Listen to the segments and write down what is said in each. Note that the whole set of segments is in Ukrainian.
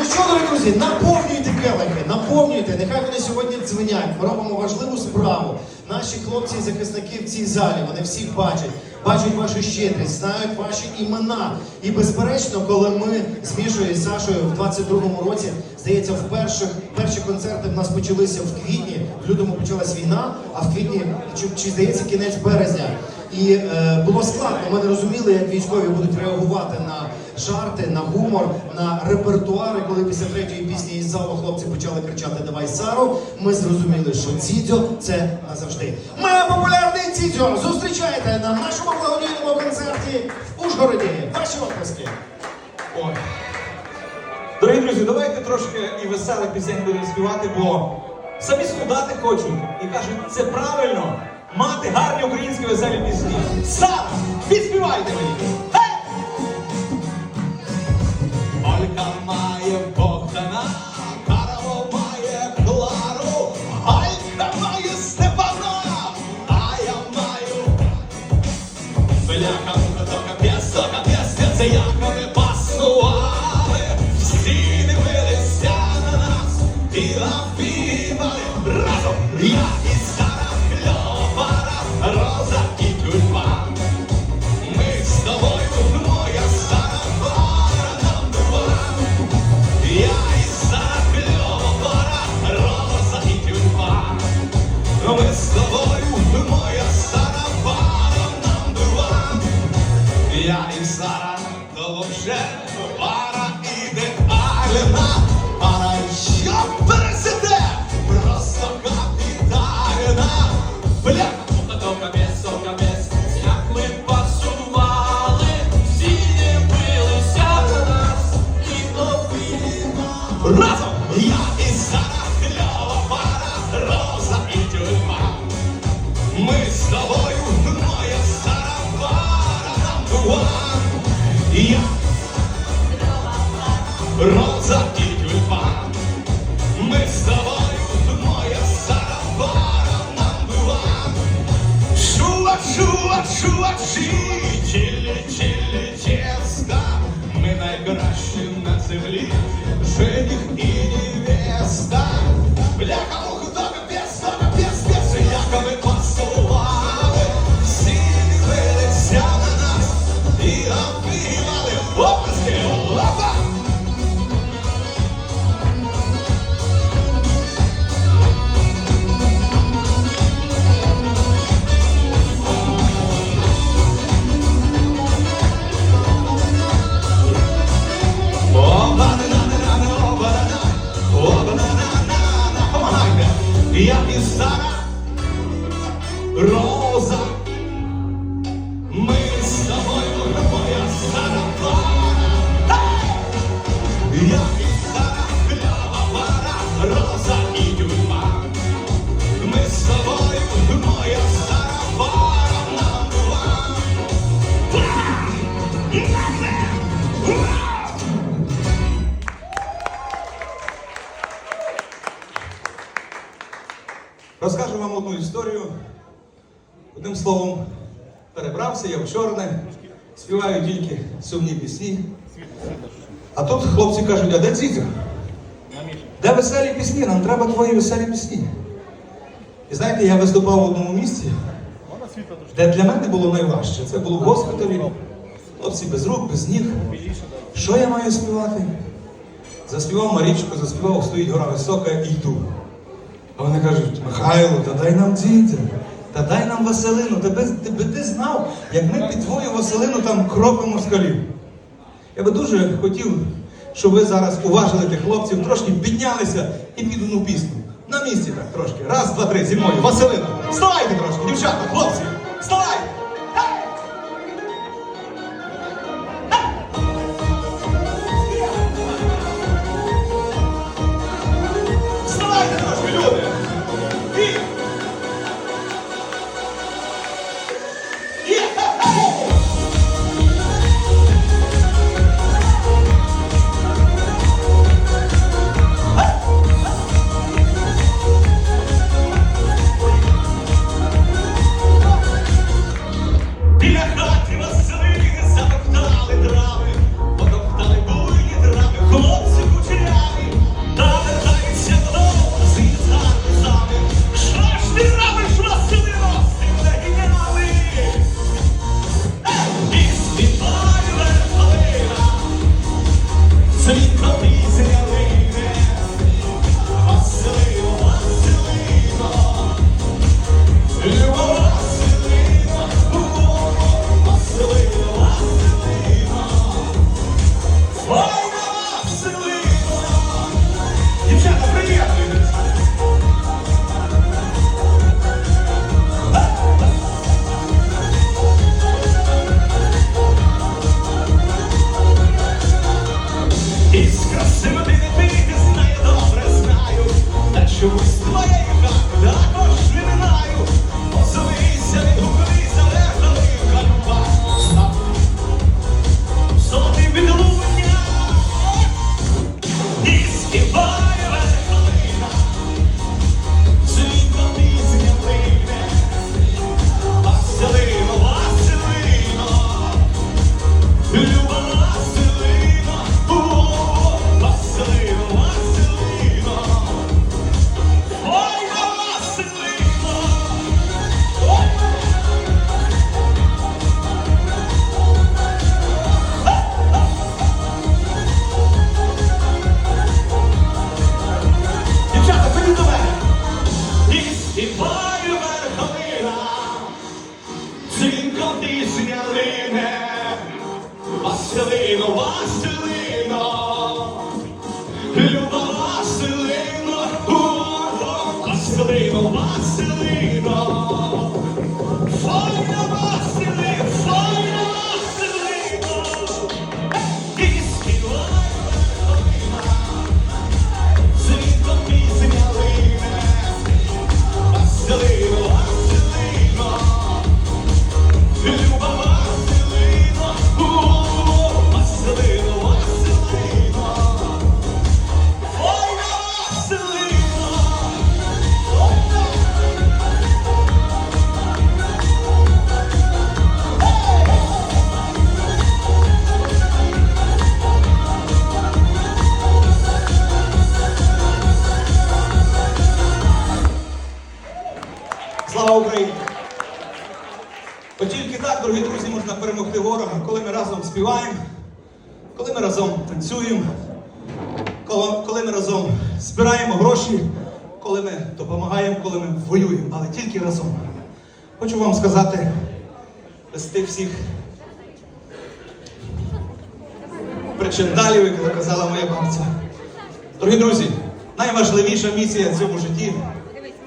Ну що, дорогі друзі, наповнюйте келихи, наповнюйте, нехай вони сьогодні дзвенять. Ми робимо важливу справу. Наші хлопці і захисники в цій залі, вони всіх бачать, бачать вашу щедрість, знають ваші імена. І безперечно, коли ми з Мішою і Сашою в 22-му році, здається, в перших перші концерти в нас почалися в квітні, в лютому почалась війна, а в квітні, чи, чи здається, кінець березня. І е, було складно. Ми не розуміли, як військові будуть реагувати на жарти, на гумор, на репертуари. Коли після третьої пісні із залу хлопці почали кричати Давай Сару. Ми зрозуміли, що Дзідзьо це назавжди. Ми популярний Дзідзьо! Зустрічайте на нашому благодійному концерті в Ужгороді. Ваші оплески. Ой. Дорогі друзі, давайте трошки і веселих пісень будемо співати, бо самі солдати хочуть і кажуть, це правильно мати гарні українські веселі пісні. Сам підспівайте мені! Олька enough Розкажу вам одну історію. Одним словом, перебрався я в чорне, співаю тільки сумні пісні. А тут хлопці кажуть, а де Дзідзьо? Де веселі пісні? Нам треба твої веселі пісні. І знаєте, я виступав в одному місці, де для мене було найважче. Це було в госпіталі. Хлопці без рук, без ніг. Що я маю співати? Заспівав Марічку, заспівав, стоїть гора висока і йду. А вони кажуть, Михайло, та дай нам дітя, та дай нам Василину, тебе, би ти знав, як ми під твою Василину там кропимо скалів. Я би дуже хотів, щоб ви зараз уважили тих хлопців, трошки піднялися і під одну пісню. На місці так трошки. Раз, два, три, зі мною. Василина. Вставайте трошки, дівчата, хлопці. Вставайте! Лине. Василино, Василино, можна перемогти ворога, коли ми разом співаємо, коли ми разом танцюємо, коли, ми разом збираємо гроші, коли ми допомагаємо, коли ми воюємо, але тільки разом. Хочу вам сказати, без тих всіх причиндалів, як казала моя бабця. Дорогі друзі, найважливіша місія в цьому житті,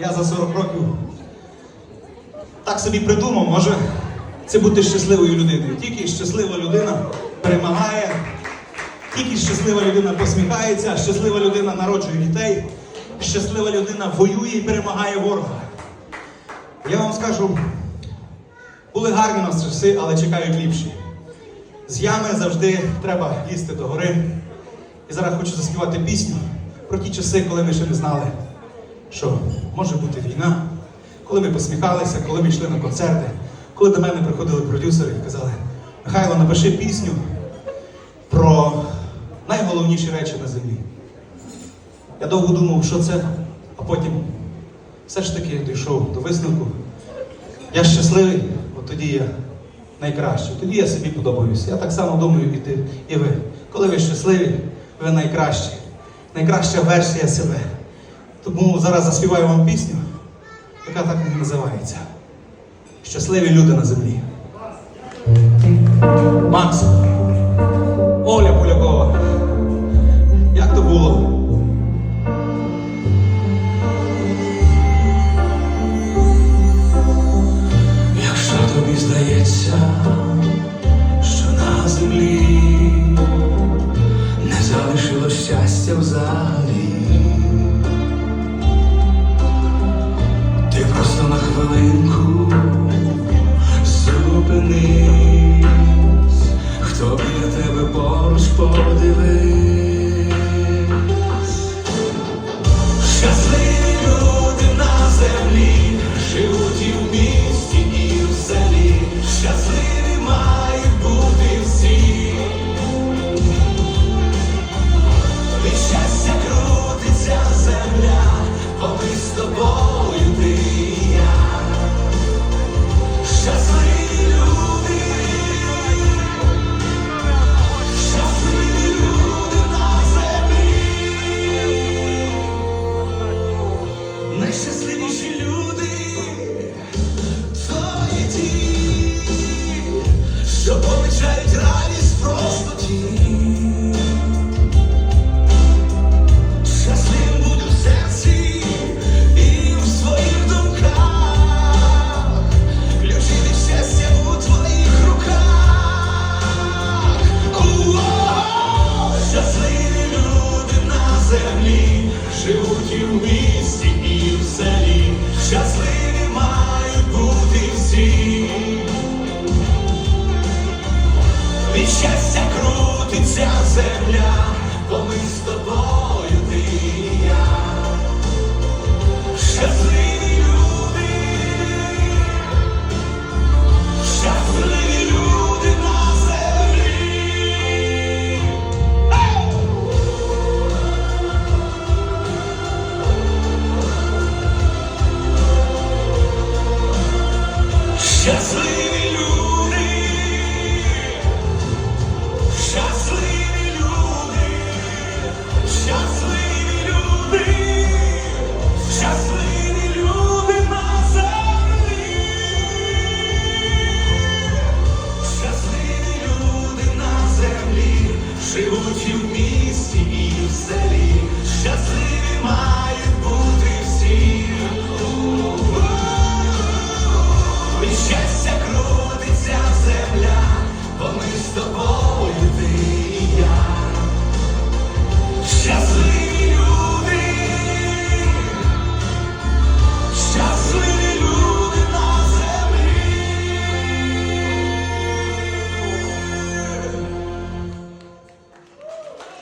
я за 40 років так собі придумав, може це бути щасливою людиною. Тільки щаслива людина перемагає, тільки щаслива людина посміхається, щаслива людина народжує дітей, щаслива людина воює і перемагає ворога. Я вам скажу, були гарні нас часи, але чекають ліпші. З ями завжди треба лізти до гори. І зараз хочу заспівати пісню про ті часи, коли ми ще не знали, що може бути війна, коли ми посміхалися, коли ми йшли на концерти, коли до мене приходили продюсери і казали, Михайло, напиши пісню про найголовніші речі на землі. Я довго думав, що це, а потім все ж таки дійшов до висновку. Я щасливий, от тоді я найкращий, тоді я собі подобаюся. Я так само думаю, і ти, і ви. Коли ви щасливі, ви найкращі, найкраща версія себе. Тому зараз заспіваю вам пісню, яка так і називається. Щасливі люди на землі. Макс, Оля Полякова. Як то було? Якщо тобі здається, що на землі не залишилось щастя взагалі, ти просто на хвилинку крутиться земля, бо ми з тобою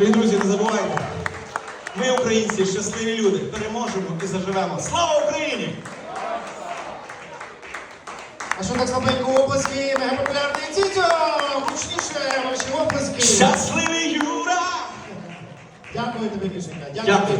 Дорогі друзі, не забувайте. Ми, українці, щасливі люди, переможемо і заживемо. Слава Україні! А що так слабенько оплески? Мегапопулярний дідьо! Гучніше ваші обласки! Щасливий Юра! Дякую тобі, Мішенька. Дякую.